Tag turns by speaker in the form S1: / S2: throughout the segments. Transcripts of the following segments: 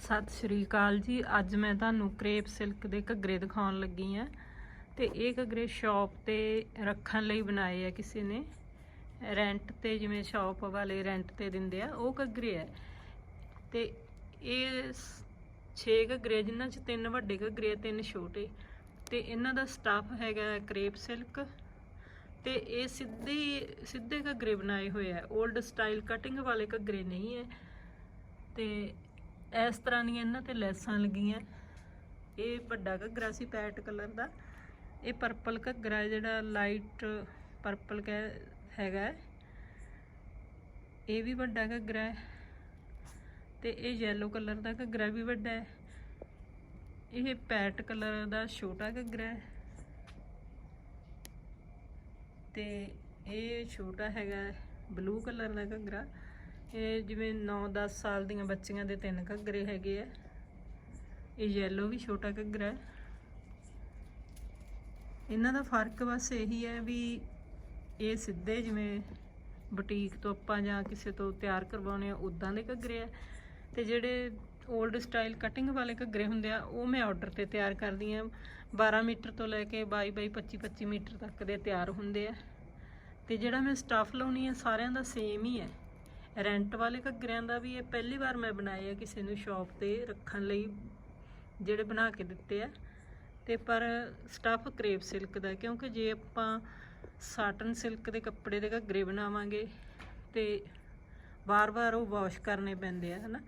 S1: ਸਤਿ ਸ਼੍ਰੀ ਅਕਾਲ ਜੀ। ਅੱਜ ਮੈਂ ਤੁਹਾਨੂੰ ਕ੍ਰੇਪ ਸਿਲਕ ਦੇ ਘੱਗਰੇ ਦਿਖਾਉਣ ਲੱਗੀ ਆ ਤੇ ਇਹ ਘੱਗਰੇ ਸ਼ਾਪ ਤੇ ਰੱਖਣ ਲਈ ਬਣਾਏ ਆ ਕਿਸੇ ਨੇ। ਰੈਂਟ ਤੇ ਜਿਵੇਂ ਸ਼ਾਪ ਵਾਲੇ ਰੈਂਟ ਤੇ ਦਿੰਦੇ ਆ, ਉਹ ਘੱਗਰੇ ਆ। ਤੇ ਇਹ 6 ਘੱਗਰੇ ਜਿਨ੍ਹਾਂ ਚ ਤਿੰਨ ਵੱਡੇ ਘੱਗਰੇ ਤਿੰਨ ਛੋਟੇ। ਤੇ ਇਹਨਾਂ ਦਾ ਸਟਾਫ ਹੈਗਾ ਕ੍ਰੇਪ ਸਿਲਕ। ਤੇ ਇਹ ਸਿੱਧੇ ਸਿੱਧੇ ਘੱਗਰੇ ਬਣਾਏ ਹੋਏ ਆ। 올ਡ ਸਟਾਈਲ ਕਟਿੰਗ ਵਾਲੇ ਘੱਗਰੇ ਨਹੀਂ ਹੈ ਤੇ ਇਸ ਤਰ੍ਹਾਂ ਦੀਆਂ ਇਹਨਾਂ ਤੇ ਲੈਸਾਂ ਲੱਗੀਆਂ। ਇਹ ਵੱਡਾ ਘੱਗਰਾ ਸੀ ਪੈਟ ਕਲਰ ਦਾ। ਇਹ ਪਰਪਲ ਘੱਗਰਾ ਜਿਹੜਾ ਲਾਈਟ ਪਰਪਲ ਕਹਿ ਹੈਗਾ ਇਹ ਵੀ ਵੱਡਾ ਘੱਗਰਾ ਹੈ ਤੇ ਇਹ ਯੈਲੋ ਕਲਰ ਦਾ ਘੱਗਰਾ ਵੀ ਵੱਡਾ ਹੈ। ਇਹ ਪੈਟ ਕਲਰ ਦਾ ਛੋਟਾ ਘੱਗਰਾ ਹੈ ਤੇ ਇਹ ਛੋਟਾ ਹੈਗਾ ਬਲੂ ਕਲਰ ਦਾ ਘੱਗਰਾ। ਇਹ ਜਿਵੇਂ 9-10 ਸਾਲ ਦੀਆਂ ਬੱਚੀਆਂ ਦੇ ਤਿੰਨ ਘੱਗਰੇ ਹੈਗੇ ਆ। ਇਹ ਯੈਲੋ ਵੀ ਛੋਟਾ ਘੱਗਰਾ ਹੈ। ਇਹਨਾਂ ਦਾ ਫ਼ਰਕ ਬਸ ਇਹੀ ਹੈ ਵੀ ਇਹ ਸਿੱਧੇ ਜਿਵੇਂ ਬੁਟੀਕ ਤੋਂ ਆਪਾਂ ਜਾਂ ਕਿਸੇ ਤੋਂ ਤਿਆਰ ਕਰਵਾਉਣੇ ਆ ਉਦਾਂ ਦੇ ਘੱਗਰੇ ਆ। ਤੇ ਜਿਹੜੇ 올ਡ ਸਟਾਈਲ ਕਟਿੰਗ ਵਾਲੇ ਘੱਗਰੇ ਹੁੰਦੇ ਆ, ਉਹ ਮੈਂ ਆਰਡਰ ਤੇ ਤਿਆਰ ਕਰਦੀ ਆ। 12 ਮੀਟਰ ਤੋਂ ਲੈ ਕੇ 22 ਬਾਈ 25 25 ਮੀਟਰ ਤੱਕ ਦੇ ਤਿਆਰ ਹੁੰਦੇ ਆ। ਤੇ ਜਿਹੜਾ ਮੈਂ ਸਟਾਫ ਲਾਉਣੀ ਆ, ਸਾਰਿਆਂ ਦਾ ਸੇਮ ਹੀ ਹੈ। ਰੈਂਟ ਵਾਲੇ ਘੱਗਰਿਆਂ ਦਾ ਵੀ ਇਹ ਪਹਿਲੀ ਵਾਰ ਮੈਂ ਬਣਾਏ ਆ ਕਿਸੇ ਨੂੰ ਸ਼ਾਪ ਤੇ ਰੱਖਣ ਲਈ, ਜਿਹੜੇ ਬਣਾ ਕੇ ਦਿੱਤੇ ਆ। ਤੇ ਪਰ ਸਟਾਫ ਕਰੇਪ ਸਿਲਕ ਦਾ, ਕਿਉਂਕਿ ਜੇ ਆਪਾਂ ਸਾਟਨ ਸਿਲਕ ਦੇ ਕੱਪੜੇ ਦੇ ਘੱਗਰੇ ਬਣਾਵਾਂਗੇ ਤੇ ਵਾਰ-ਵਾਰ ਉਹ ਵਾਸ਼ ਕਰਨੇ ਪੈਂਦੇ ਆ, ਹਨਾ?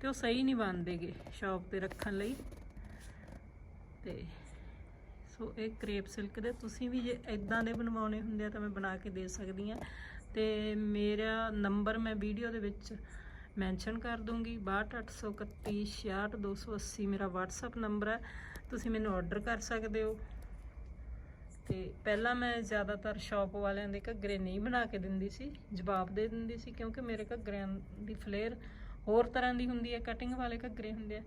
S1: ਤੇ ਉਹ ਸਹੀ ਨਹੀਂ ਬਣਦੇਗੇ ਸ਼ਾਪ ਤੇ ਰੱਖਣ ਲਈ। ਤੇ ਸੋ ਇਹ ਕ੍ਰੇਪ ਸਿਲਕ ਦੇ, ਤੁਸੀਂ ਵੀ ਜੇ ਇਦਾਂ ਦੇ ਬਣਵਾਉਣੇ ਹੁੰਦੇ ਆ ਤਾਂ ਮੈਂ ਬਣਾ ਕੇ ਦੇ ਸਕਦੀ ਆ। ਤੇ ਮੇਰਾ ਨੰਬਰ ਮੈਂ ਵੀਡੀਓ ਦੇ ਵਿੱਚ ਮੈਂਸ਼ਨ ਕਰ ਦੂੰਗੀ। 6281366280 ਮੇਰਾ WhatsApp ਨੰਬਰ ਹੈ। ਤੁਸੀਂ ਮੈਨੂੰ ਆਰਡਰ ਕਰ ਸਕਦੇ ਹੋ। ਤੇ ਪਹਿਲਾਂ ਮੈਂ ਜ਼ਿਆਦਾਤਰ ਸ਼ਾਪ ਵਾਲਿਆਂ ਦੇ ਘੱਗਰੇ ਨਹੀਂ ਬਣਾ ਕੇ ਦਿੰਦੀ ਸੀ, ਜਵਾਬ ਦੇ ਦਿੰਦੀ ਸੀ ਕਿਉਂਕਿ ਮੇਰੇ ਘੱਗਰਿਆਂ ਦੀ ਫਲੇਅਰ ਹੋਰ ਤਰ੍ਹਾਂ ਦੀ ਹੁੰਦੀ ਹੈ ਕਟਿੰਗ ਵਾਲੇ ਘੱਗਰੇ ਹੁੰਦੇ ਆ।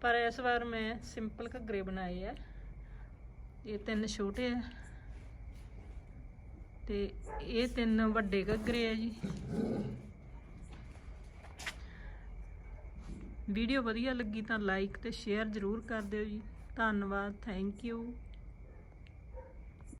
S1: ਪਰ ਇਸ ਵਾਰ ਮੈਂ ਸਿੰਪਲ ਘੱਗਰੇ ਬਣਾਏ ਆ। ਇਹ ਤਿੰਨ ਛੋਟੇ ਆ। ਤੇ ਇਹ ਤਿੰਨ ਵੱਡੇ ਘੱਗਰੇ ਆ ਜੀ। ਵੀਡੀਓ ਵਧੀਆ ਲੱਗੀ ਤਾਂ ਲਾਈਕ ਤੇ ਸ਼ੇਅਰ ਜ਼ਰੂਰ ਕਰ ਦਿਓ ਜੀ। ਧੰਨਵਾਦ ਥੈਂਕ ਯੂ